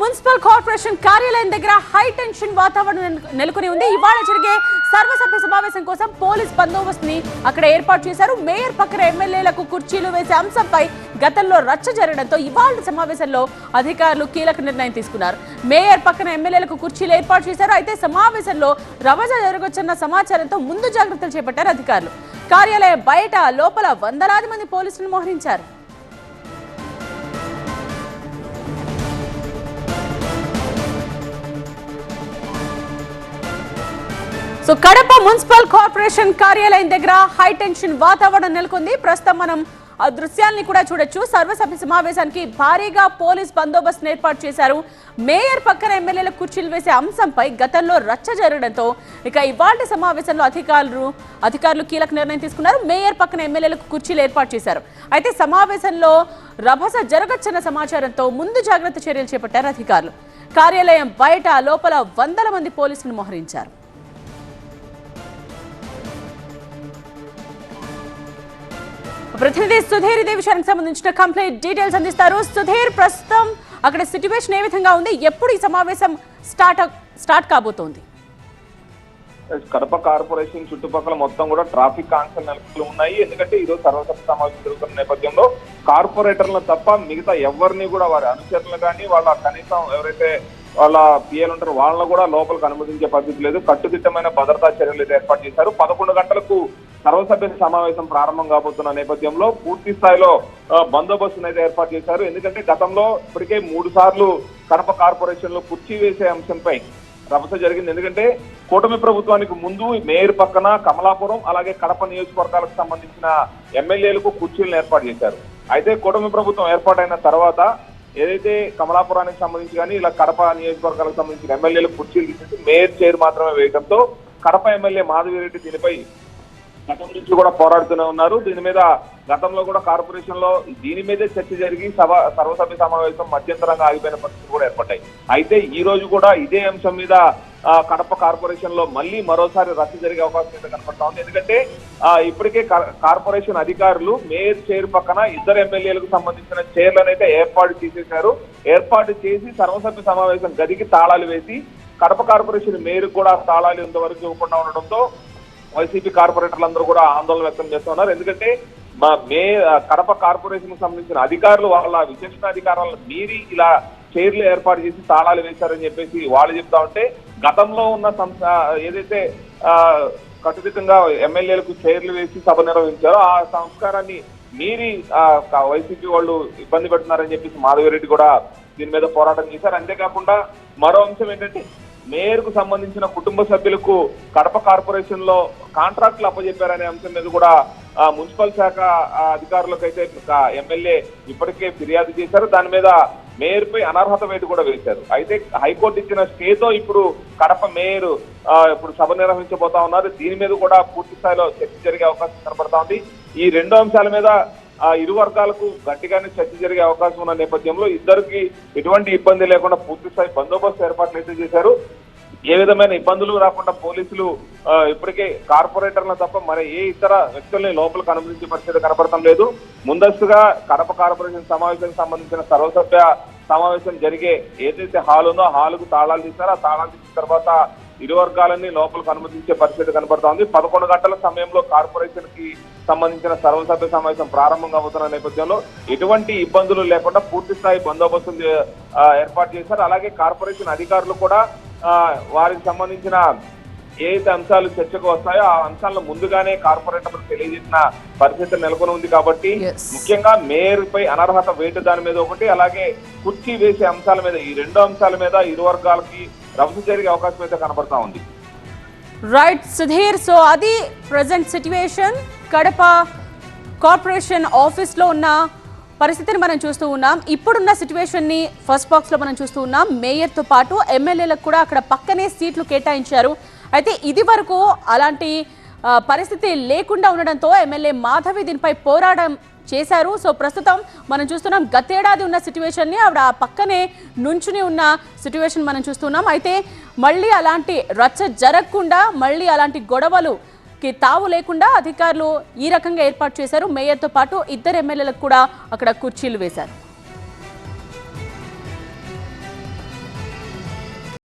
Municipal corporation కార్యాలయం దగ్గర high tension వాతావరణం నెలకొని ఉంది. ఇవాళ జరిగే సర్వసభ్య సమావేశం కోసం పోలీస్ బందోబస్తు ని అక్కడ ఏర్పాటు చేశారు. మేయర్ పక్కన ఎమ్మెల్యేలకు కుర్చీలు వేసే అంశంపై గతంలో రచ్చ జరగడంతో ఇవాళ సమావేశంలో అధికారులు కీలక నిర్ణయం తీసుకున్నారు. మేయర్ పక్కన ఎమ్మెల్యేలకు కుర్చీలు ఏర్పాటు చేశారు. అయితే సమావేశంలో రవజ జరగొచ్చన్న సమాచారంతో ముందు జాగ్రత్తలు చేపట్టారు అధికారులు. కార్యాలయం బయట లోపల వందలాది మంది పోలీసులను మోహరించారు. సో కడప మున్సిపల్ కార్పొరేషన్ కార్యాలయం దగ్గర హై టెన్షన్ వాతావరణం నెలకొంది. ప్రస్తుతం మనం ఆ దృశ్యాల్ని కూడా చూడొచ్చు. సర్వసభ్య సమావేశానికి భారీగా పోలీస్ బందోబస్తును ఏర్పాటు చేశారు. మేయర్ పక్కన ఎమ్మెల్యేల కుర్చీలు వేసే అంశంపై గతంలో రచ్చ జరగడంతో ఇక ఇవాళ సమావేశంలో అధికారులు అధికారులు కీలక నిర్ణయం తీసుకున్నారు. మేయర్ పక్కన ఎమ్మెల్యేలకు కుర్చీలు ఏర్పాటు చేశారు. అయితే సమావేశంలో రభస జరగచ్చన్న సమాచారంతో ముందు జాగ్రత్త చర్యలు చేపట్టారు అధికారులు. కార్యాలయం బయట లోపల వందల మంది పోలీసులను మోహరించారు. ప్రతినిధి సుధీర్ ఇదే విషయానికి సంబంధించిన కంప్లీట్ డీటెయిల్స్ అందిస్తారు. సుధీర్ ప్రస్తుతం అక్కడ సిచ్యువేషన్ ఏ విధంగా ఉంది? ఎప్పుడు ఈ సమావేశం స్టార్ట్ స్టార్ట్ కాబోతోంది? కడప కార్పొరేషన్ చుట్టుపక్కల మొత్తం కూడా ట్రాఫిక్ ఆంక్షలు నెలకొల్పి ఉన్నాయి. ఎందుకంటే ఈరోజు సర్వసభ సమావేశం జరుగుతున్న నేపథ్యంలో కార్పొరేటర్లను తప్ప మిగతా ఎవరిని కూడా వారి అనుచరులు కానీ వాళ్ళ కనీసం ఎవరైతే వాళ్ళ పిఎల్ ఉంటారో వాళ్ళని కూడా లోపలికి అనుమతించే పరిస్థితి లేదు. కట్టుదిట్టమైన భద్రతా చర్యలు ఏర్పాటు చేశారు. పదకొండు గంటలకు సర్వసభ్య సమావేశం ప్రారంభం కాబోతున్న నేపథ్యంలో పూర్తి స్థాయిలో బందోబస్తును అయితే ఏర్పాటు చేశారు. ఎందుకంటే గతంలో ఇప్పటికే మూడు సార్లు కడప కార్పొరేషన్లో కుర్చీ వేసే అంశంపై రభస జరిగింది. ఎందుకంటే కూటమి ప్రభుత్వానికి ముందు మేయర్ పక్కన కమలాపురం అలాగే కడప నియోజకవర్గాలకు సంబంధించిన ఎమ్మెల్యేలకు కుర్చీలను ఏర్పాటు చేశారు. అయితే కూటమి ప్రభుత్వం ఏర్పాటైన తర్వాత ఏదైతే కమలాపురానికి సంబంధించి కానీ ఇలా కడప నియోజకవర్గాలకు సంబంధించిన ఎమ్మెల్యేలకు కుర్చీలు తీసేసి మేయర్ చైర్ మాత్రమే వేయడంతో కడప ఎమ్మెల్యే మాధవిరెడ్డి దీనిపై గతం నుంచి కూడా పోరాడుతూనే ఉన్నారు. దీని మీద గతంలో కూడా కార్పొరేషన్లో దీని మీదే చర్చ జరిగి సభ సర్వసభ్య సమావేశం మధ్యంతరంగా ఆగిపోయిన పరిస్థితులు కూడా ఏర్పడ్డాయి. అయితే ఈ రోజు కూడా ఇదే అంశం మీద కడప కార్పొరేషన్లో మళ్ళీ మరోసారి రద్దు జరిగే అవకాశం అయితే కనపడతా ఉంది. ఎందుకంటే ఇప్పటికే కార్పొరేషన్ అధికారులు మేయర్ చైర్ పక్కన ఇద్దరు ఎమ్మెల్యేలకు సంబంధించిన చైర్లను అయితే ఏర్పాటు చేసేశారు. ఏర్పాటు చేసి సర్వసభ్య సమావేశం గదికి తాళాలు వేసి కడప కార్పొరేషన్ మేయర్ కూడా తాళాలు ఇంతవరకు ఇవ్వకుండా ఉండడంతో వైసీపీ కార్పొరేటర్లు అందరూ కూడా ఆందోళన వ్యక్తం చేస్తున్నారు ఎందుకంటే మా మే కడప కార్పొరేషన్కు సంబంధించిన అధికారులు వాళ్ళ విచక్షణ అధికారాలను మీరి ఇలా చైర్లు ఏర్పాటు చేసి తాళాలు వేశారని చెప్పేసి వాళ్ళు చెప్తా ఉంటే గతంలో ఉన్న సంస్థ ఏదైతే కట్టుదిట్టంగా ఎమ్మెల్యేలకు చైర్లు వేసి సభ నిర్వహించారో ఆ సంస్కారాన్ని మీరి వైసీపీ వాళ్ళు ఇబ్బంది పెడుతున్నారని చెప్పేసి మాధవిరెడ్డి కూడా దీని మీద పోరాటం చేశారు. అంతేకాకుండా మరో అంశం ఏంటంటే మేయర్కు సంబంధించిన కుటుంబ సభ్యులకు కడప కార్పొరేషన్లో కాంట్రాక్టులు అప్పజెప్పారనే అంశం మీద కూడా మున్సిపల్ శాఖ అధికారులకు అధికారులకైతే ఎమ్మెల్యే ఇప్పటికే ఫిర్యాదు చేశారు. దాని మీద మేయర్ పై అనర్హత వేటు కూడా వేశారు. అయితే హైకోర్టు ఇచ్చిన స్టేతో ఇప్పుడు కడప మేయర్ ఇప్పుడు సభ నిర్వహించబోతా ఉన్నారు. దీని మీద కూడా పూర్తి స్థాయిలో చర్చ జరిగే అవకాశం కనబడతా ఉంది. ఈ రెండు అంశాల మీద ఆ ఇరు వర్గాలకు గట్టిగానే చర్చ జరిగే అవకాశం ఉన్న నేపథ్యంలో ఇద్దరికి ఎటువంటి ఇబ్బంది లేకుండా పూర్తి స్థాయి బందోబస్తు ఏర్పాట్లు అయితే చేశారు. ఏ విధమైన ఇబ్బందులు రాకుండా పోలీసులు ఇప్పటికే కార్పొరేటర్లను తప్ప మరి ఏ ఇతర వ్యక్తుల్ని లోపలికి అనుమతించే పరిస్థితి కనపడటం లేదు. ముందస్తుగా కడప కార్పొరేషన్ సమావేశానికి సంబంధించిన సర్వసభ్య సమావేశం జరిగే ఏదైతే హాల్ ఉందో ఆ తాళాలు తీస్తారో ఆ తాళాలు తీసిన తర్వాత ఇరు వర్గాలన్నీ లోపలికి అనుమతించే పరిస్థితి కనబడతా ఉంది పదకొండు గంటల సమయంలో కార్పొరేషన్కి సంబంధించిన సర్వసభ్య సమావేశం ప్రారంభం అవుతున్న నేపథ్యంలో ఎటువంటి ఇబ్బందులు లేకుండా పూర్తి స్థాయి బందోబస్తు ఏర్పాటు చేశారు. అలాగే కార్పొరేషన్ అధికారులు కూడా వారికి సంబంధించిన ఏదైతే అంశాలు చర్చకు వస్తాయో ఆ అంశాలను ముందుగానే కార్పొరేటర్లకు తెలియజేసిన పరిస్థితి నెలకొని ఉంది కాబట్టి. ముఖ్యంగా మేయర్ పై అనర్హత వేటు దాని మీద ఒకటి అలాగే కుర్చీ వేసే అంశాల మీద ఈ రెండు అంశాల మీద ఇరు వర్గాలకి రభస జరిగే అవకాశం అయితే కనబడతా ఉంది. రైట్ సుధీర్ సో అది ప్రజెంట్ సిట్యుయేషన్ కడప కార్పొరేషన్ ఆఫీస్లో ఉన్న పరిస్థితిని మనం చూస్తూ ఉన్నాం. ఇప్పుడున్న సిచ్యువేషన్ని ఫస్ట్ బాక్స్లో మనం చూస్తూ ఉన్నాం. మేయర్తో పాటు ఎమ్మెల్యేలకు కూడా అక్కడ పక్కనే సీట్లు కేటాయించారు. అయితే ఇది వరకు అలాంటి పరిస్థితి లేకుండా ఉండడంతో ఎమ్మెల్యే మాధవి దీనిపై పోరాటం చేశారు. సో ప్రస్తుతం మనం చూస్తున్నాం గతేడాది ఉన్న సిచ్యువేషన్ని ఆవిడ ఆ పక్కనే నుంచుని ఉన్న సిచ్యువేషన్ మనం చూస్తున్నాం. అయితే మళ్ళీ అలాంటి రచ్చ జరగకుండా మళ్ళీ అలాంటి గొడవలు కి తావు లేకుండా అధికారులు ఈ రకంగా ఏర్పాటు చేశారు. మేయర్తో పాటు ఇద్దరు ఎమ్మెల్యేలకు కూడా అక్కడ కుర్చీలు వేశారు.